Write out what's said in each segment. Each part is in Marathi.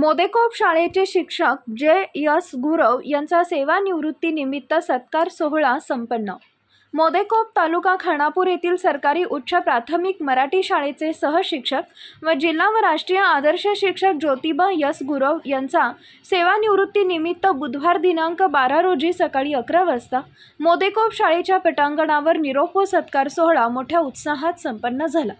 मोदेकोप शाळेचे शिक्षक जे यस गुरव यांचा सेवानिवृत्तीनिमित्त सत्कार सोहळा संपन्न. मोदेकोप तालुका खानापूर येथील सरकारी उच्च प्राथमिक मराठी शाळेचे सहशिक्षक व जिल्हा व राष्ट्रीय आदर्श शिक्षक ज्योतिबा यस गुरव यांचा सेवानिवृत्तीनिमित्त बुधवार दिनांक बारा रोजी सकाळी अकरा वाजता मोदेकोप शाळेच्या पटांगणावर निरोप व सत्कार सोहळा मोठ्या उत्साहात संपन्न झाला.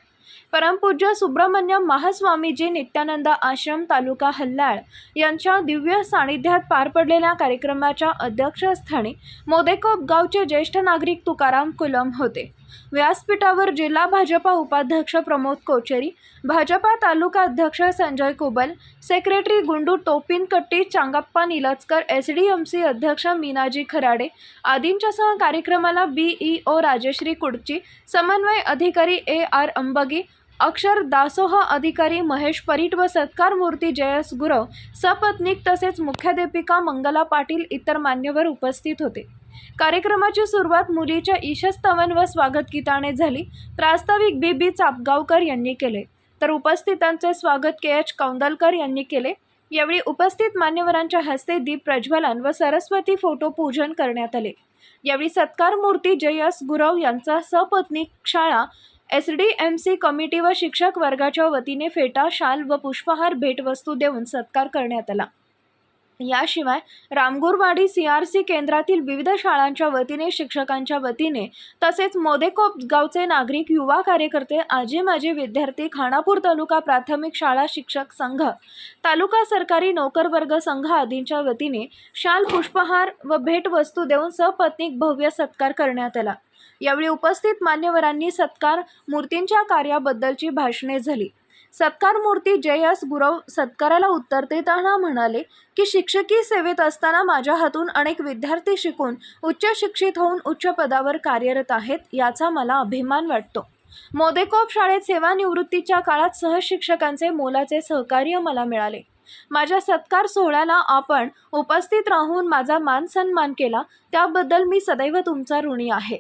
परमपूज्य सुब्रह्मण्य महास्वामीजी नित्यानंद आश्रम तालुका हल्लाळ यांच्या दिव्य सानिध्यात पार पडलेल्या कार्यक्रमाच्या अध्यक्षस्थानी मोदेकोप गावचे ज्येष्ठ नागरिक तुकाराम कुलम होते. व्यासपीठावर जिल्हा भाजपा उपाध्यक्ष प्रमोद कोचेरी भाजपा तालुका अध्यक्ष Sanjay Kubal secretary Gundu Topinkatti Changappa Nilchakar S D M C अध्यक्ष मीनाजी खराडे आदींच्यासह कार्यक्रमाला बीईओ राजश्री कुडची समन्वय अधिकारी ए आर अंबग अक्षर दासोह अधिकारी महेश परीट व सत्कार मूर्ती जयस गुरव सपत्नीक तसेच मुख्याध्यापिका मंगला पाटील इतर मान्यवर उपस्थित होते. कार्यक्रमाची सुरुवात मुलीच्या ईशस्तवन व स्वागत गीताने झाली. प्रास्ताविक बी. बी. चापगावकर यांनी केले. तर उपस्थितांचे स्वागत के. एच. कौंदलकर यांनी केले. यावेळी उपस्थित मान्यवरांच्या हस्ते दीप प्रज्वलन व सरस्वती फोटो पूजन करण्यात आले. यावेळी सत्कार मूर्ती जयस गुरव यांचा सपत्नीक शाळा S D M C committee व शिक्षक वर्गाच्या वतीने फेटा शाल व पुष्पहार भेटवस्तू देऊन सत्कार करण्यात आला. याशिवाय रामगुरवाडी सी आर सी केंद्रातील विविध शाळांच्या वतीने शिक्षकांच्या वतीने तसेच मोदेकोप गावचे नागरिक युवा कार्यकर्ते आजी माजी विद्यार्थी खानापूर तालुका प्राथमिक शाळा शिक्षक संघ तालुका सरकारी नोकर वर्ग संघ आदींच्या वतीने शाल पुष्पहार व भेटवस्तू देऊन सपत्नीक भव्य सत्कार करण्यात आला. यावेळी उपस्थित मान्यवरांनी सत्कार मूर्तींच्या कार्याबद्दलची भाषणे झाली. सत्कार मूर्ती जयस गुरव सत्काराला उत्तर देताना म्हणाले की शिक्षकी सेवेत असताना माझ्या हातून अनेक विद्यार्थी शिकून उच्च शिक्षित होऊन उच्च पदावर कार्यरत आहेत याचा मला अभिमान वाटतो. मोदेकोप शाळेत सेवानिवृत्तीच्या काळात सहशिक्षकांचे मोलाचे सहकार्य मला मिळाले. माझ्या सत्कार सोहळ्याला आपण उपस्थित राहून माझा मान सन्मान केला त्याबद्दल मी सदैव तुमचा ऋणी आहे.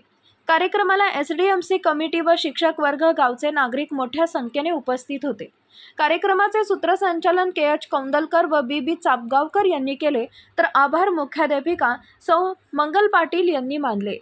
कार्यक्रमाला S D M C committee व शिक्षक वर्ग गावचे नागरिक मोठ्या संख्येने उपस्थित होते. कार्यक्रमाचे सूत्रसंचालन के एच कौंदलकर व बी बी चापगावकर यांनी केले. तर आभार मुख्याध्यापिका सौ मंगल पाटील यांनी मानले.